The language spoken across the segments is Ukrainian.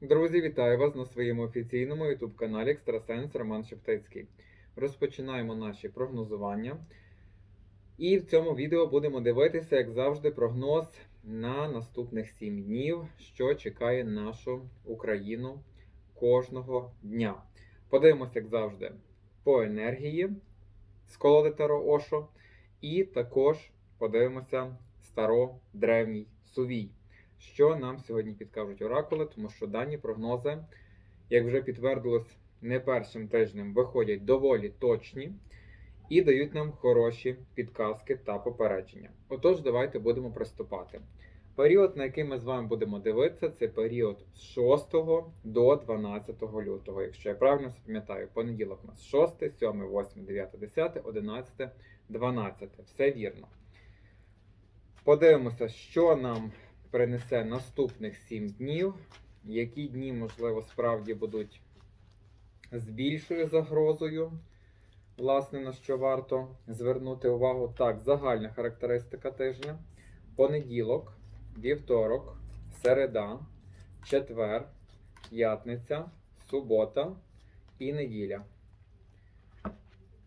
Друзі, вітаю вас на своєму офіційному YouTube каналі Екстрасенс Роман Шептицький. Розпочинаємо наші прогнозування. І в цьому відео будемо дивитися, як завжди, прогноз на наступних 7 днів, що чекає нашу Україну кожного дня. Подивимося, як завжди, по енергії з колоди Таро Ошо. І також подивимося старо древній сувій що нам сьогодні підкажуть оракули, тому що дані прогнози, як вже підтвердилось не першим тижнем, виходять доволі точні і дають нам хороші підказки та попередження. Отож, давайте будемо приступати. Період, на який ми з вами будемо дивитися, це період з 6 до 12 лютого. Якщо я правильно пам'ятаю, понеділок у нас 6, 7, 8, 9, 10, 11, 12. Все вірно. Подивимося, що нам принесе наступних 7 днів. Які дні, можливо, справді будуть з більшою загрозою, власне, на що варто звернути увагу. Так, загальна характеристика тижня. Понеділок, вівторок, середа, четвер, п'ятниця, субота і неділя.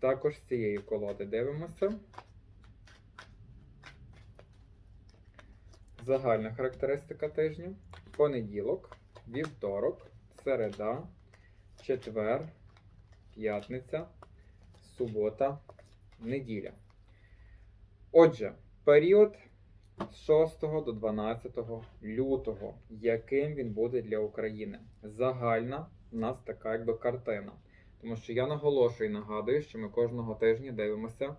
Також з цієї колоди дивимося. Загальна характеристика тижня. Понеділок, вівторок, середа, четвер, п'ятниця, субота, неділя. Отже, період з 6 до 12 лютого, яким він буде для України. Загальна у нас така якби картина. Тому що я наголошую і нагадую, що ми кожного тижня дивимося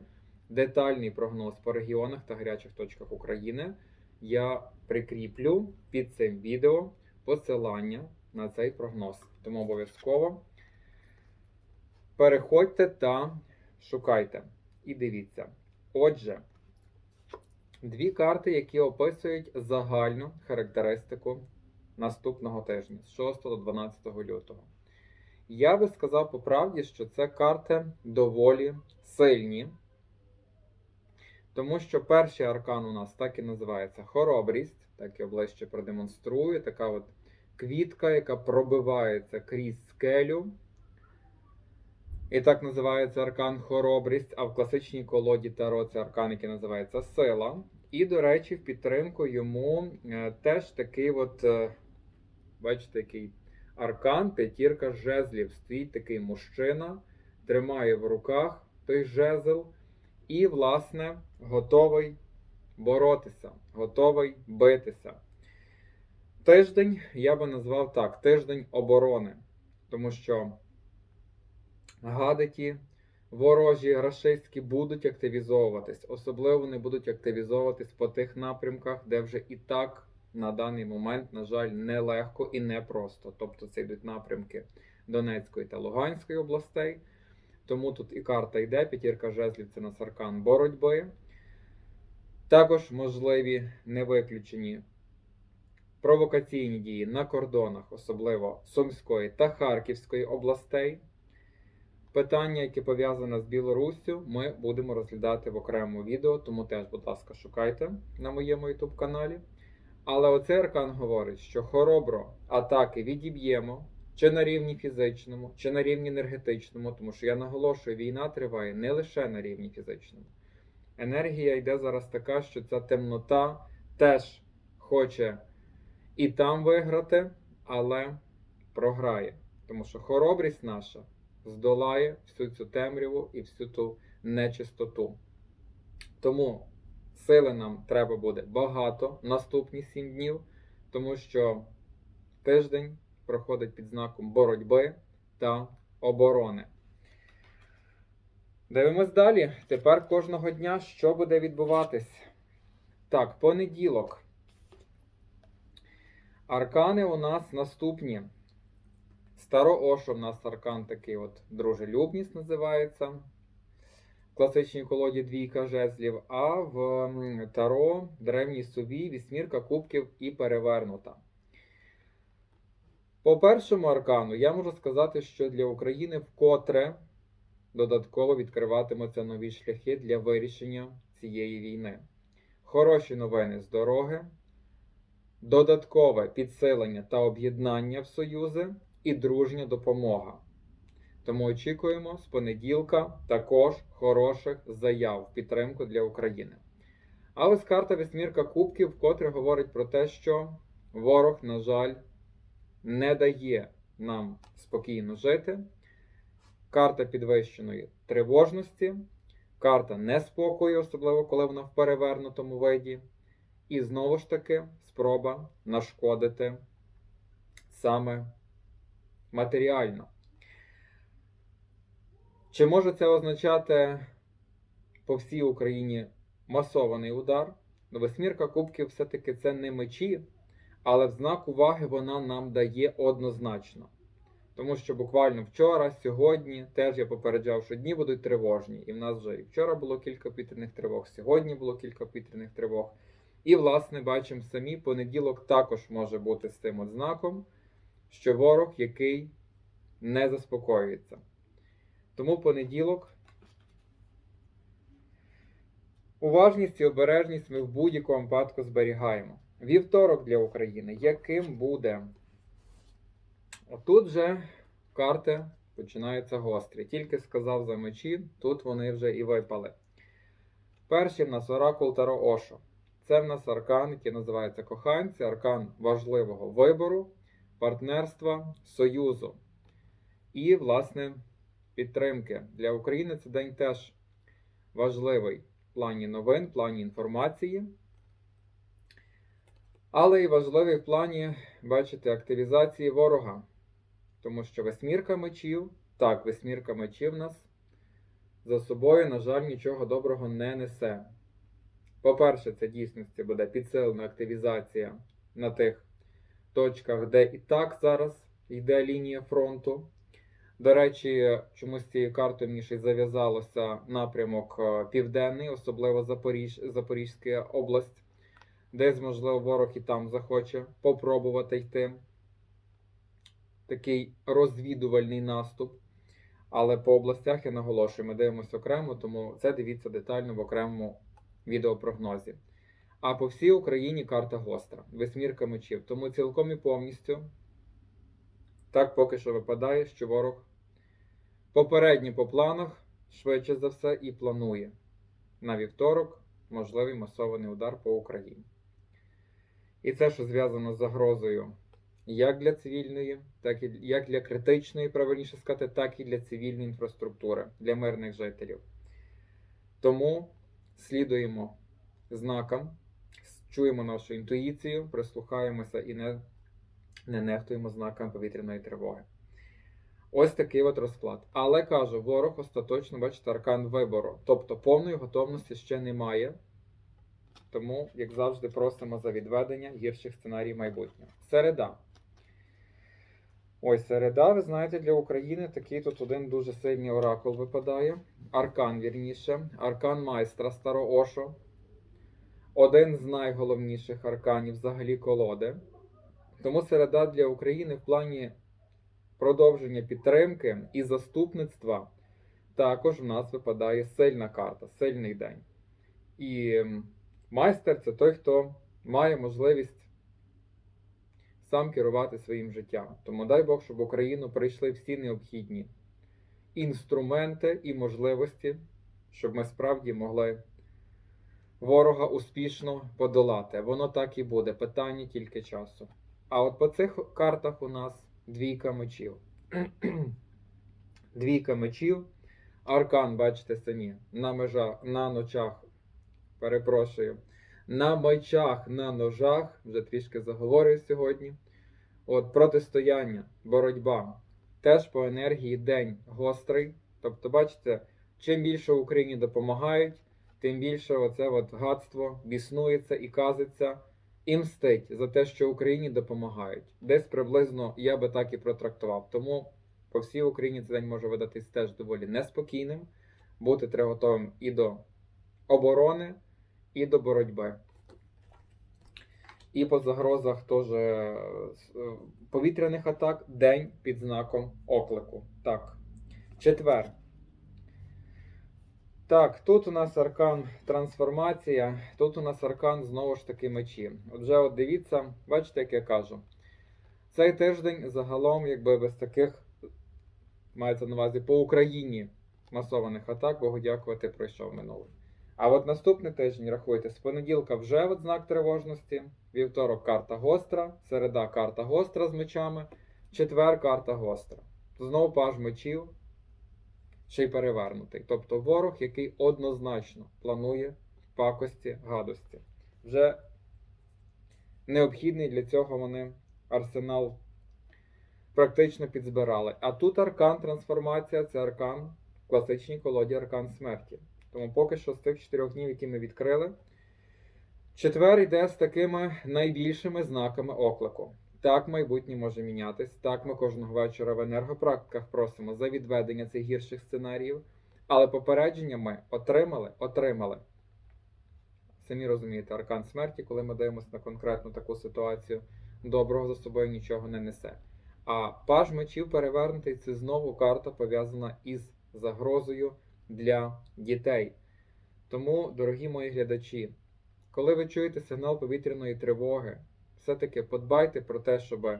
детальний прогноз по регіонах та гарячих точках України я прикріплю під цим відео посилання на цей прогноз. Тому обов'язково переходьте та шукайте. І дивіться. Отже, дві карти, які описують загальну характеристику наступного тижня з 6 до 12 лютого. Я би сказав по правді, що це карти доволі сильні. Тому що перший аркан у нас так і називається хоробрість, так я ближче продемонструю. Така от квітка, яка пробивається крізь скелю. І так називається аркан хоробрість, а в класичній колоді Таро це аркан, який називається сила. І, до речі, в підтримку йому е, теж такий от, е, бачите, який аркан, п'ятірка жезлів. Стоїть такий мужчина, тримає в руках той жезл. І, власне, готовий боротися, готовий битися. Тиждень я би назвав так: тиждень оборони. Тому що гадиті, ворожі, рашистські будуть активізовуватись. Особливо вони будуть активізовуватись по тих напрямках, де вже і так на даний момент, на жаль, нелегко і непросто. Тобто це йдуть напрямки Донецької та Луганської областей. Тому тут і карта йде, п'ятірка жезлів це на саркан боротьби. Також можливі невиключені провокаційні дії на кордонах, особливо Сумської та Харківської областей. Питання, яке пов'язане з Білоруссю, ми будемо розглядати в окремому відео, тому теж, будь ласка, шукайте на моєму YouTube каналі. Але оцей аркан говорить, що хоробро атаки відіб'ємо чи на рівні фізичному, чи на рівні енергетичному, тому що я наголошую, війна триває не лише на рівні фізичному. Енергія йде зараз така, що ця темнота теж хоче і там виграти, але програє. Тому що хоробрість наша здолає всю цю темряву і всю ту нечистоту. Тому сили нам треба буде багато наступні 7 днів, тому що тиждень проходить під знаком боротьби та оборони. Дивимось далі. Тепер кожного дня що буде відбуватись? Так, понеділок. Аркани у нас наступні. Старо Ошо у нас аркан такий от дружелюбність називається. В класичній колоді двійка жезлів, а в Таро древній сувій вісьмірка кубків і перевернута. По першому аркану я можу сказати, що для України вкотре додатково відкриватимуться нові шляхи для вирішення цієї війни. Хороші новини з дороги. додаткове підсилення та об'єднання в союзи і дружня допомога. Тому очікуємо з понеділка також хороших заяв в підтримку для України. А ось карта Весьмірка Кубків, вкотре говорить про те, що ворог, на жаль, не дає нам спокійно жити. Карта підвищеної тривожності, карта неспокою, особливо коли вона в перевернутому виді. І знову ж таки спроба нашкодити саме матеріально. Чи може це означати по всій Україні масований удар? Ну, Восьмірка кубків все-таки це не мечі, але в знак уваги вона нам дає однозначно. Тому що буквально вчора, сьогодні теж я попереджав, що дні будуть тривожні. І в нас вже і вчора було кілька повітряних тривог, сьогодні було кілька повітряних тривог. І, власне, бачимо самі, понеділок також може бути з цим от знаком, що ворог, який не заспокоюється. Тому понеділок уважність і обережність ми в будь-якому випадку зберігаємо. Вівторок для України. Яким буде? Отут же карти починаються гострі. Тільки сказав за мечі, тут вони вже і випали. Перший в нас оракул Таро Ошо. Це в нас аркан, який називається коханці, аркан важливого вибору, партнерства, союзу. І, власне, підтримки. Для України цей день теж важливий в плані новин, в плані інформації. Але і важливий в плані, бачите, активізації ворога. Тому що восьмірка мечів, так, восьмірка мечів нас за собою, на жаль, нічого доброго не несе. По-перше, це дійсності буде підсилена активізація на тих точках, де і так зараз йде лінія фронту. До речі, чомусь цією картою мені ще зав'язалося напрямок е, південний, особливо Запоріж, Запорізька область, десь, можливо, ворог і там захоче попробувати йти. Такий розвідувальний наступ. Але по областях я наголошую, ми дивимося окремо, тому це дивіться детально в окремому відеопрогнозі. А по всій Україні карта гостра, восьмірка мечів. Тому цілком і повністю так поки що випадає, що ворог попередньо по планах, швидше за все, і планує на вівторок можливий масований удар по Україні. І це, що зв'язано з загрозою як для цивільної, так і як для критичної, правильніше сказати, так і для цивільної інфраструктури, для мирних жителів. Тому слідуємо знакам, чуємо нашу інтуїцію, прислухаємося і не, не нехтуємо знаками повітряної тривоги. Ось такий от розклад. Але кажу, ворог остаточно, бачите, аркан вибору. Тобто повної готовності ще немає. Тому, як завжди, просимо за відведення гірших сценарій майбутнього. Середа. Ось середа, ви знаєте, для України такий тут один дуже сильний оракул випадає. Аркан, вірніше, аркан майстра Староошо. Один з найголовніших арканів взагалі колоди. Тому середа для України в плані продовження підтримки і заступництва також в нас випадає сильна карта, сильний день. І майстер це той, хто має можливість сам керувати своїм життям. Тому дай Бог, щоб в Україну прийшли всі необхідні інструменти і можливості, щоб ми справді могли ворога успішно подолати. Воно так і буде. Питання тільки часу. А от по цих картах у нас двійка мечів. Двійка мечів. Аркан, бачите самі, на межах, на ночах. Перепрошую. На мечах, на ножах, вже трішки заговорюю сьогодні. От протистояння, боротьба. Теж по енергії день гострий. Тобто, бачите, чим більше Україні допомагають, тим більше оце от гадство біснується і казиться і мстить за те, що Україні допомагають. Десь приблизно я би так і протрактував. Тому по всій Україні цей день може видатись теж доволі неспокійним. Бути треба готовим і до оборони, і до боротьби. І по загрозах теж е, повітряних атак день під знаком оклику. Так. Четвер. Так, тут у нас аркан трансформація, тут у нас аркан знову ж таки мечі. Отже, от дивіться, бачите, як я кажу. Цей тиждень загалом, якби без таких, мається на увазі по Україні масованих атак, Богу дякувати, пройшов минулий. А от наступний тиждень, рахуйте, з понеділка вже от знак тривожності, вівторок карта гостра, середа карта гостра з мечами, четвер карта гостра. Знову паж мечів, ще й перевернутий. Тобто ворог, який однозначно планує пакості, гадості. Вже необхідний для цього вони арсенал практично підзбирали. А тут аркан трансформація це аркан класичній колоді аркан смерті. Тому поки що з тих чотирьох днів, які ми відкрили, четвер йде з такими найбільшими знаками оклику. Так, майбутнє може мінятись. Так, ми кожного вечора в енергопрактиках просимо за відведення цих гірших сценаріїв. Але попередження ми отримали, отримали. Самі розумієте, аркан смерті, коли ми дивимося на конкретну таку ситуацію, доброго за собою нічого не несе. А паж мечів перевернутий це знову карта пов'язана із загрозою для дітей. Тому, дорогі мої глядачі, коли ви чуєте сигнал повітряної тривоги, все-таки подбайте про те, щоб в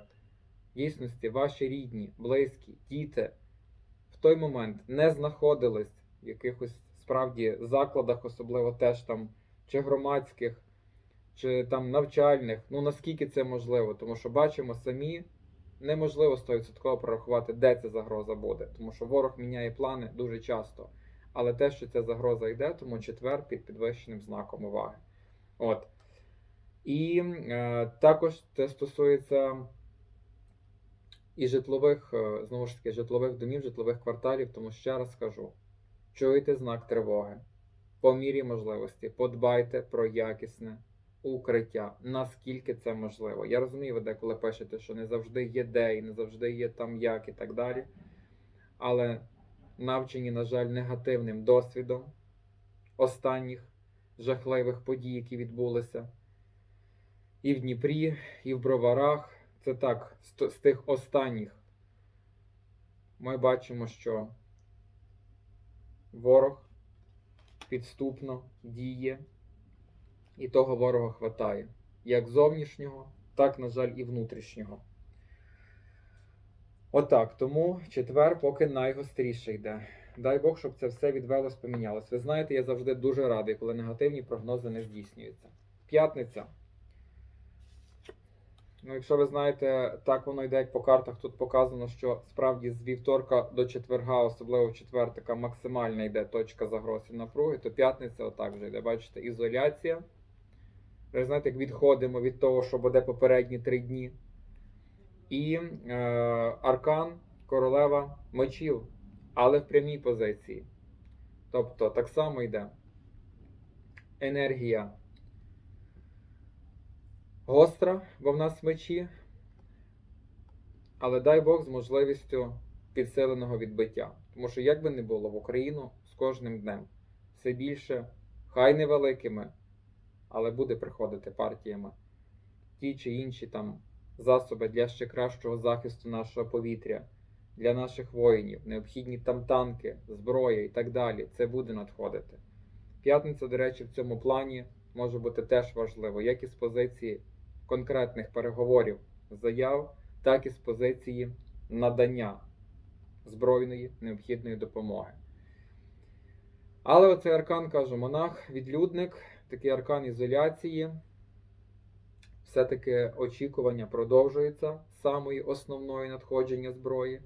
дійсності ваші рідні, близькі, діти в той момент не знаходились в якихось справді закладах, особливо теж там чи громадських, чи там навчальних. Ну наскільки це можливо, тому що бачимо самі. Неможливо 100% прорахувати, де ця загроза буде, тому що ворог міняє плани дуже часто. Але те, що ця загроза йде, тому четвер під підвищеним знаком уваги. От. І е, також це стосується і житлових, е, знову ж таки, житлових домів, житлових кварталів, тому ще раз скажу: чуєте знак тривоги. По мірі можливості подбайте про якісне укриття, наскільки це можливо. Я розумію, ви деколи пишете, що не завжди є де і не завжди є там як і так далі. Але навчені, на жаль, негативним досвідом останніх жахливих подій, які відбулися і в Дніпрі, і в Броварах. Це так, з тих останніх ми бачимо, що ворог підступно діє, і того ворога хватає. Як зовнішнього, так, на жаль, і внутрішнього. Отак, тому четвер поки найгостріше йде. Дай Бог, щоб це все відвелось, помінялось. Ви знаєте, я завжди дуже радий, коли негативні прогнози не здійснюються. П'ятниця. Ну, якщо ви знаєте, так воно йде як по картах. Тут показано, що справді з вівторка до четверга, особливо в четвер, така максимальна йде точка загроз і напруги, то п'ятниця отак вже йде. Бачите, ізоляція. Ви знаєте, як відходимо від того, що буде попередні три дні. І е, аркан королева мечів, але в прямій позиції. Тобто так само йде енергія гостра, бо в нас мечі, але дай Бог з можливістю підсиленого відбиття. Тому що, як би не було, в Україну з кожним днем все більше, хай невеликими, але буде приходити партіями ті чи інші там засоби для ще кращого захисту нашого повітря, для наших воїнів, необхідні там танки, зброя і так далі. Це буде надходити. П'ятниця, до речі, в цьому плані може бути теж важливо, як і з позиції конкретних переговорів, заяв, так і з позиції надання збройної необхідної допомоги. Але оцей аркан, кажу, монах, відлюдник, такий аркан ізоляції. Все-таки очікування продовжується самої основної надходження зброї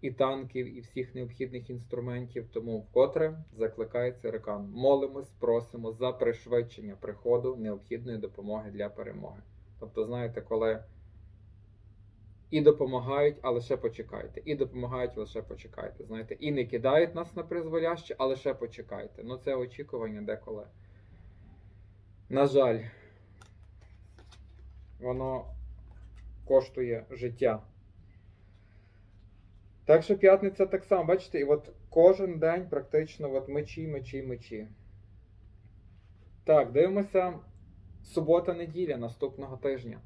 і танків, і всіх необхідних інструментів. Тому вкотре закликається аркан. Молимось, просимо за пришвидшення приходу необхідної допомоги для перемоги. Тобто, знаєте, коли і допомагають, а лише почекайте. І допомагають, лише почекайте. Знаєте, і не кидають нас на призволяще, а лише почекайте. Ну це очікування деколи. На жаль, воно коштує життя. Так що п'ятниця так само, бачите, і от кожен день практично от мечі, мечі, мечі. Так, дивимося. Субота-неділя наступного тижня.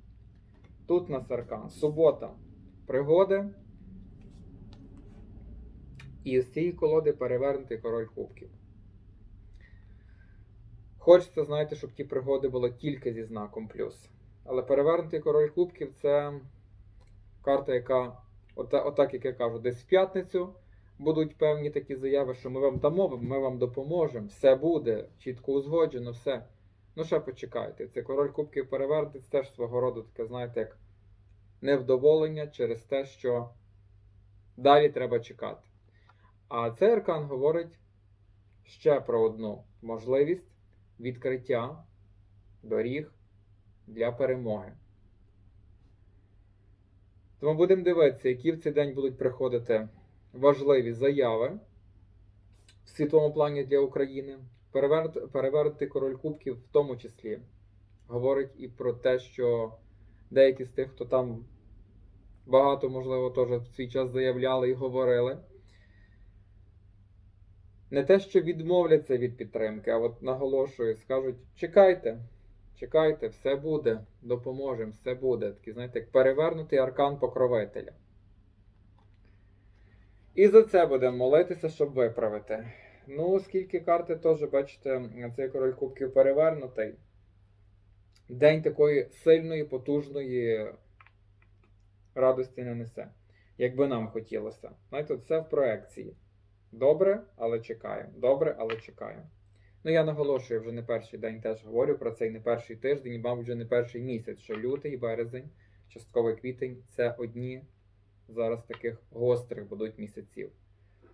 Тут на аркан. Субота. Пригоди. І з цієї колоди перевернутий король кубків. Хочеться, знаєте, щоб ті пригоди були тільки зі знаком плюс. Але перевернутий король кубків це карта, яка, ота, отак, як я кажу, десь в п'ятницю будуть певні такі заяви, що ми вам дамо, ми вам допоможемо, все буде, чітко узгоджено, все. Ну, ще почекайте. Це король кубків перевернутий, це теж свого роду таке, знаєте, як невдоволення через те, що далі треба чекати. А цей аркан говорить ще про одну можливість відкриття доріг для перемоги. Тому будемо дивитися, які в цей день будуть приходити важливі заяви в світовому плані для України. Перевернути, король кубків в тому числі говорить і про те, що деякі з тих, хто там багато, можливо, теж в свій час заявляли і говорили. Не те, що відмовляться від підтримки, а от наголошую, скажуть: чекайте, чекайте, все буде, допоможемо, все буде. Такий, знаєте, як перевернутий аркан покровителя. І за це будемо молитися, щоб виправити. Ну, оскільки карти теж, бачите, цей король кубків перевернутий. День такої сильної, потужної радості не несе, як би нам хотілося. Знаєте, це в проекції. Добре, але чекаємо. Добре, але чекаємо. Ну, я наголошую, я вже не перший день теж говорю про це і не перший тиждень, і, мабуть, вже не перший місяць, що лютий, березень, частковий квітень це одні зараз таких гострих будуть місяців.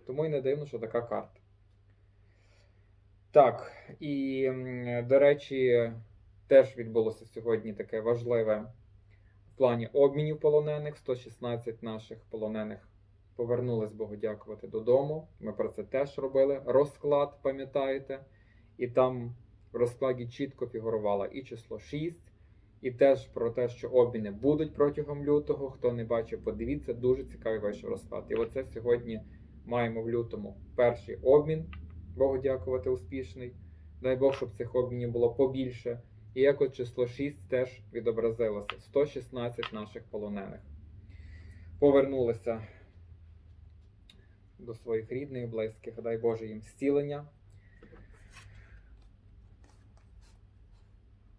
Тому і не дивно, що така карта. Так, і, до речі, теж відбулося сьогодні таке важливе в плані обмінів полонених. 116 наших полонених повернулись Богу дякувати додому. Ми про це теж робили. Розклад, пам'ятаєте? І там в розкладі чітко фігурувало і число 6, і теж про те, що обміни будуть протягом лютого. Хто не бачив, подивіться, дуже цікавий вийшов розклад. І оце сьогодні маємо в лютому перший обмін. Богу дякувати, успішний. Дай Бог, щоб цих обмінів було побільше. І як число 6 теж відобразилося. 116 наших полонених. Повернулися до своїх рідних, близьких. Дай Боже їм зцілення.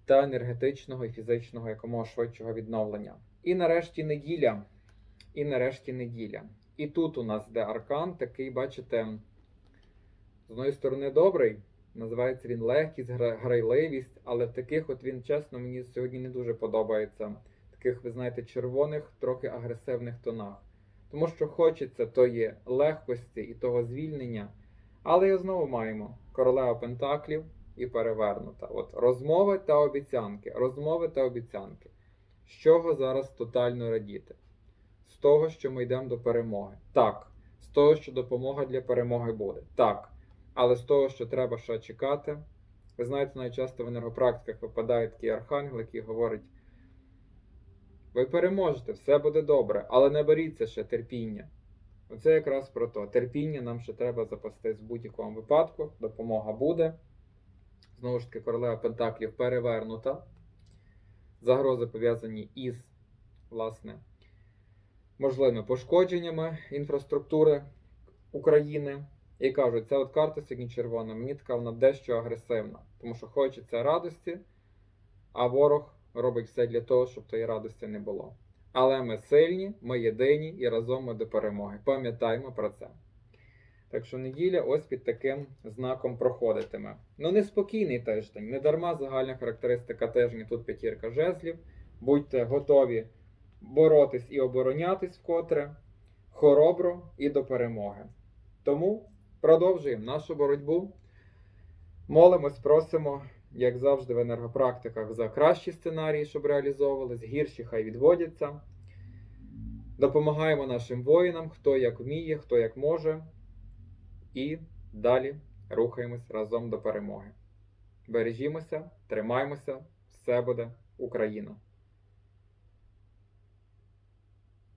Та енергетичного і фізичного якомога швидшого відновлення. І нарешті неділя. І нарешті неділя. І тут у нас де аркан, такий, бачите, з одної сторони добрий. Називається він легкість, грайливість, але таких, от він, чесно, мені сьогодні не дуже подобається. Таких, ви знаєте, червоних, трохи агресивних тонах. Тому що хочеться тої легкості і того звільнення. Але і знову маємо королева Пентаклів і перевернута. От розмови та обіцянки. Розмови та обіцянки. З чого зараз тотально радіти? З того, що ми йдемо до перемоги. Так. З того, що допомога для перемоги буде. Так. Але з того, що треба ще чекати. Ви знаєте, найчасто в енергопрактиках випадає такий архангел, який говорить: ви переможете, все буде добре, але не беріться ще терпіння. Оце якраз про то. Терпіння нам ще треба запастись в будь-якому випадку. Допомога буде. Знову ж таки, королева Пентаклів перевернута. Загрози пов'язані із, власне, можливими пошкодженнями інфраструктури України. І кажуть, ця от карта сьогодні червона, мені така вона дещо агресивна, тому що хочеться радості, а ворог робить все для того, щоб тої радості не було. Але ми сильні, ми єдині і разом ми до перемоги. Пам'ятаємо про це. Так що неділя ось під таким знаком проходитиме. Ну, неспокійний тиждень, не дарма загальна характеристика тижня тут п'ятірка жезлів. Будьте готові боротись і оборонятись вкотре, хоробро і до перемоги. Тому продовжуємо нашу боротьбу. Молимось, просимо, як завжди, в енергопрактиках за кращі сценарії, щоб реалізовувались, гірші хай відводяться. Допомагаємо нашим воїнам, хто як вміє, хто як може. І далі рухаємось разом до перемоги. Бережімося, тримаємося, все буде Україна!